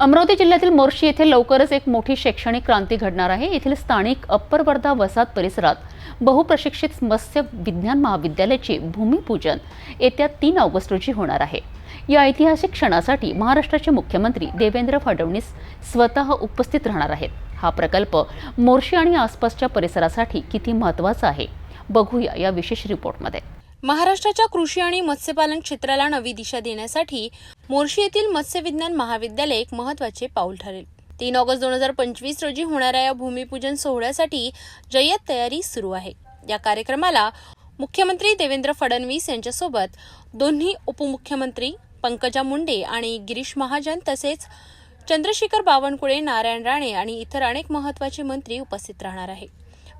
अमरावती जिल्ह्यातील मोर्शी येथे लवकरच एक मोठी शैक्षणिक क्रांती घडणार आहे. येथील स्थानिक अप्पर वर्धा वसाहत परिसरात बहुप्रशिक्षित मत्स्य विज्ञान महाविद्यालयाचे भूमिपूजन येत्या तीन ऑगस्ट रोजी होणार आहे. या ऐतिहासिक क्षणासाठी महाराष्ट्राचे मुख्यमंत्री देवेंद्र फडणवीस स्वतः उपस्थित राहणार आहेत. हा प्रकल्प मोर्शी आणि आसपासच्या परिसरासाठी किती महत्त्वाचा आहे? बघूया या विशेष रिपोर्टमध्ये. महाराष्ट्राच्या कृषी आणि मत्स्यपालन क्षेत्राला नवी दिशा देण्यासाठी मोर्शी येथील मत्स्य विज्ञान महाविद्यालय एक महत्त्वाचे पाऊल ठरेल. तीन ऑगस्ट दोन हजार पंचवीस रोजी होणाऱ्या या भूमिपूजन सोहळ्यासाठी जय्यत तयारी सुरू आहे. या कार्यक्रमाला मुख्यमंत्री देवेंद्र फडणवीस यांच्यासोबत दोन्ही उपमुख्यमंत्री पंकजा मुंडे आणि गिरीश महाजन तसेच चंद्रशेखर बावनकुळे नारायण राणे आणि इतर अनेक महत्त्वाचे मंत्री उपस्थित राहणार आहे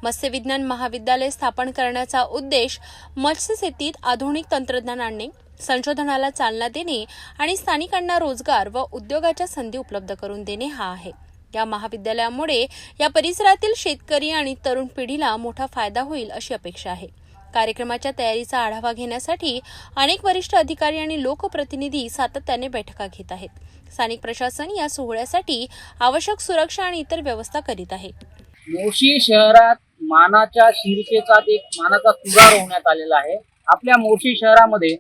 मत्स्य विज्ञान महाविद्यालय स्थापन करण्याचा उद्देश मत्स्यशेतीत आधुनिक तंत्रज्ञान आणणे संशोधनाला चालना देणे आणि स्थानिकांना रोजगार व उद्योगाच्या संधी उपलब्ध करून देणे हा आहे. या महाविद्यालयामुळे या परिसरातील शेतकरी आणि तरुण पिढीला मोठा फायदा होईल अशी अपेक्षा आहे. कार्यक्रमाच्या तयारीचा आढावा घेण्यासाठी अनेक वरिष्ठ अधिकारी आणि लोकप्रतिनिधी सातत्याने बैठका घेत आहेत. स्थानिक प्रशासन या सोहळ्यासाठी आवश्यक सुरक्षा आणि इतर व्यवस्था करीत आहे. मोर्शी शहरात मानाच्या शीर्षेचा एक मानाचा तुरा रोवण्यात आलेला आहे. आपल्या मोर्शी शहरामध्ये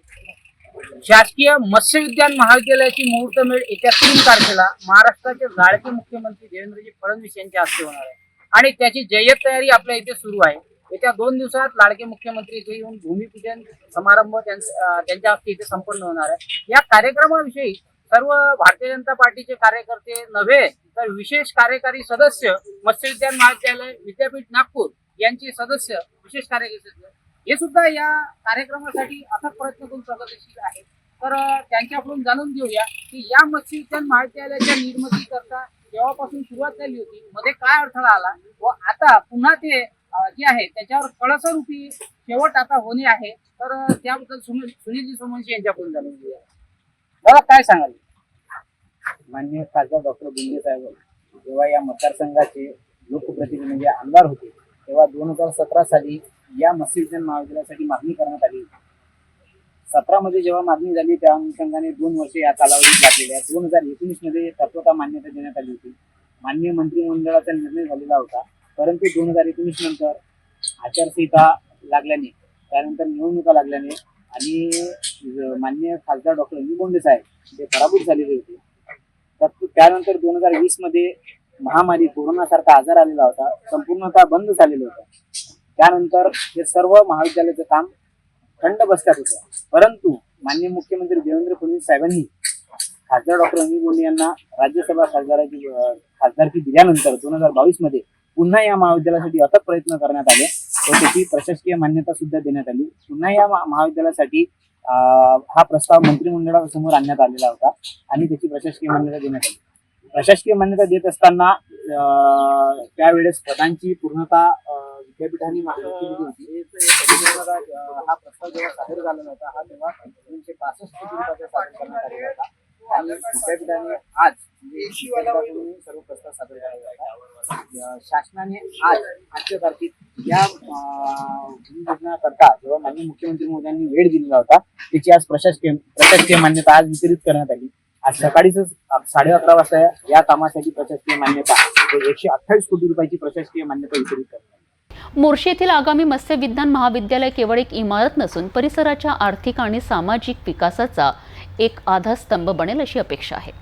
शासकीय मत्स्य विज्ञान महाविद्यालयाची मुहूर्तमेढ येत्या तीन तारखेला. महाराष्ट्राचे लाडके मुख्यमंत्री देवेंद्रजी फडणवीस यांच्या हस्ते होणार आहे. आणि त्याची जय्यत तयारी आपल्या इथे सुरू आहे. येत्या दोन दिवसात लाडके मुख्यमंत्री इथे येऊन भूमिपूजन समारंभ त्यांच्या हस्ते इथे संपन्न होणार आहे. या कार्यक्रमाविषयी सर्व भारतीय जनता पार्टीचे कार्यकर्ते नव्हे तर विशेष कार्यकारी सदस्य मत्स्य विज्ञान महाविद्यालय विद्यापीठ नागपूर यांचे सदस्य विशेष कार्यकारी सदस्य. हे सुद्धा या कार्यक्रमासाठी अथक प्रयत्न करून प्रगतीशील आहेत. तर त्यांच्याकडून जाणून घेऊया की या मत्स्य विज्ञान महाविद्यालयाच्या निर्मितीकरता तेव्हापासून सुरुवात झाली होती मध्ये काय अडथळा आला व आता पुन्हा ते जे आहे त्याच्यावर कळसरूपी शेवट आता होणे आहे. तर त्याबद्दल सुनील सुनीलजी सोमनशी यांच्याकडून जाणून घेऊया. दादा काय सांगाल? माननीय खासदार डॉक्टर बुंदे साहेब जेव्हा या मतदारसंघाचे लोकप्रतिनिधी म्हणजे आमदार होते तेव्हा दोन हजार सतरा साली या मत्स्यजन महाविद्यालयासाठी मागणी करण्यात आली होती. सतरा मध्ये जेव्हा मागणी झाली त्या अनुषंगाने दोन वर्षे या कालावधीत लागलेले आहेत दोन हजार एकोणीसमध्ये तत्वता मान्यता देण्यात आली होती. माननीय मंत्रिमंडळाचा निर्णय झालेला होता परंतु दोन हजार एकोणीस नंतर आचारसंहिता लागल्याने त्यानंतर निवडणुका लागल्याने आणि ज- माननीय खासदार डॉक्टर अनिल बोंडे साहेब ते पराभूत झालेले होते. तर त्यानंतर दोन हजार वीसमध्ये महामारी कोरोनासारखा आजार आलेला होता संपूर्णतः बंद झालेलं होतं. त्यानंतर हे सर्व महाविद्यालयाचं काम थंड बसत्यात होतं. परंतु माननीय मुख्यमंत्री देवेंद्र फडणवीस साहेबांनी खासदार डॉक्टर अनिल बोंडे यांना राज्यसभा खासदाराची खासदारकी दिल्यानंतर दोन हजार बावीसमध्ये पुन्हा या महाविद्यालयासाठी अथक प्रयत्न करण्यात आले. व त्याची प्रशासकीय मान्यता सुद्धा देण्यात आली. पुन्हा या महाविद्यालयासाठी हा प्रस्ताव मंत्रिमंडळासमोर आणण्यात आलेला होता आणि त्याची प्रशासकीय मान्यता देण्यात आली. प्रशासकीय मान्यता देत असताना अं, त्यावेळेस पदांची पूर्णता विद्यापीठाने मान्य होती. हा प्रस्ताव जेव्हा सादर झाला होता हा तेव्हा दोनशे पासष्ट कोटी रुपयाचा सादर करण्यात आलेला होता. आणि विद्यापीठाने आज सर्व प्रस्ताव सादर शासनाने आज आजच्या तारखेत या भूमिपूजनाकरता जेव्हा माननीय मुख्यमंत्री मोदयांनी वेळ दिलेला होता त्याची आज प्रशासकीय प्रशासकीय मान्यता आज वितरित करण्यात आली. आज सकाळीच साडे अकरा वाजता या कामासाठी प्रशासकीय मान्यता एकशे अठ्ठावीस कोटी रुपयाची प्रशासकीय मान्यता वितरित करण्यात आली. मोर्शी येथील आगामी मत्स्य विज्ञान महाविद्यालय केवळ एक इमारत नसून परिसराच्या आर्थिक आणि सामाजिक विकासाचा एक आधारस्तंभ बनेल अशी अपेक्षा आहे.